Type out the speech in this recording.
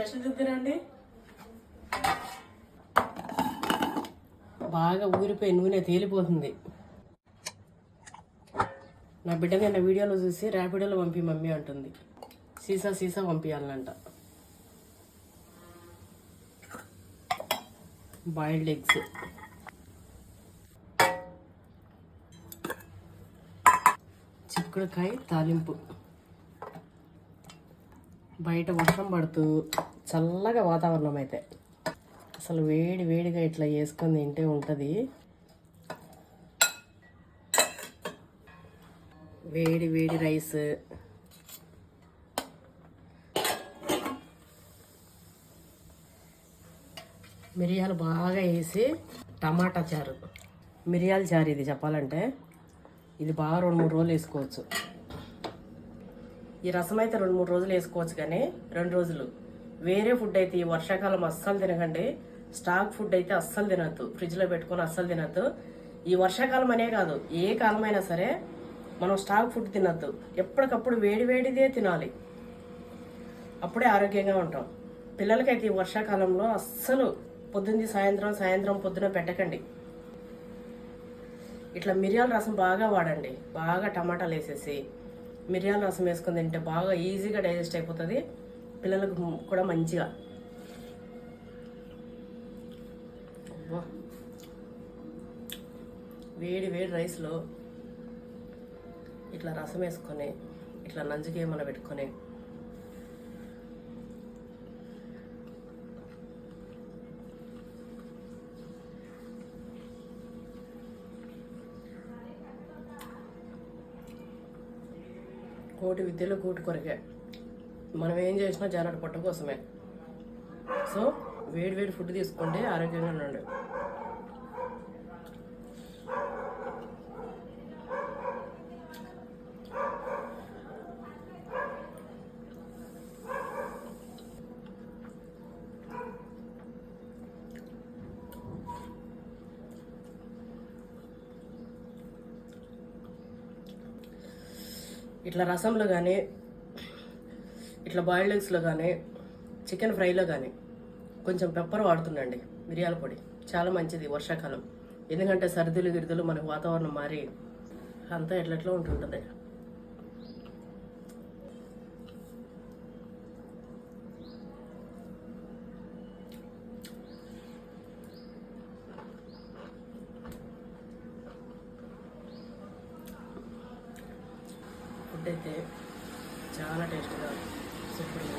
Special చూద్దారండి బాగా ఊరిపోయి నూనె తేలిపోతుంది. నా బిడ్డ నిన్న వీడియోలో చూసి ర్యాపిడోలో పంపి మమ్మీ అంటుంది. సీసా సీసా పంపించాలంట బాయిల్డ్ ఎగ్స్. చిక్కుడుకాయ తాలింపు. బయట వర్షం పడుతూ చల్లగా వాతావరణం అయితే. అసలు వేడి వేడిగా ఇట్లా వేసుకొని తింటే ఉంటుంది. వేడి వేడి రైస్. మిరియాలు బాగా వేసి టమాటా చారు. మిరియాల చారు ఇది చెప్పాలంటే. ఇది బాగా రెండు మూడు రోజులు వేసుకోవచ్చు. ఈ రసం అయితే రెండు మూడు రోజులు వేసుకోవచ్చు కానీ రెండు రోజులు. వేరే ఫుడ్ అయితే ఈ వర్షాకాలం అస్సలు తినకండి. స్టాక్ ఫుడ్ అయితే అస్సలు తినద్దు. ఫ్రిడ్జ్లో పెట్టుకొని అస్సలు తినద్దు. ఈ వర్షాకాలం అనే కాదు ఏ కాలమైనా సరే మనం స్టాక్ ఫుడ్ తినద్దు. ఎప్పటికప్పుడు వేడి వేడిదే తినాలి. అప్పుడే ఆరోగ్యంగా ఉంటాం. పిల్లలకైతే ఈ వర్షాకాలంలో అస్సలు పొద్దున్నది సాయంత్రం సాయంత్రం పొద్దున పెట్టకండి. ఇట్లా మిరియాల రసం బాగా వాడండి. బాగా టమాటాలు వేసేసి మిరియాల రసం వేసుకొని తింటే బాగా ఈజీగా డైజెస్ట్ అయిపోతుంది. పిల్లలకు కూడా మంచిగా. వేడి వేడి రైస్లో ఇట్లా రసం వేసుకొని ఇట్లా నంజుకి ఏమైనా పెట్టుకొని కోటి విద్యలో కోటి కొరకే. మనం ఏం చేసినా జానట పొట్ట కోసమే. సో వేడి వేడి ఫుడ్ తీసుకోండి ఆరోగ్యంగా ఉండండి. ఇట్లా రసంలో కానీ ఇట్లా బాయిల్డ్ ఎగ్స్లో కానీ చికెన్ ఫ్రైలో కానీ కొంచెం పెప్పర్ వాడుతుండండి మిరియాల పొడి. చాలా మంచిది వర్షాకాలం. ఎందుకంటే సర్దులు గిరిదులు మనకు వాతావరణం మారి అంతా ఎట్లెట్లా ఉంటుంటుంది. ఫుడ్ అయితే చాలా టేస్ట్గా సూపర్గా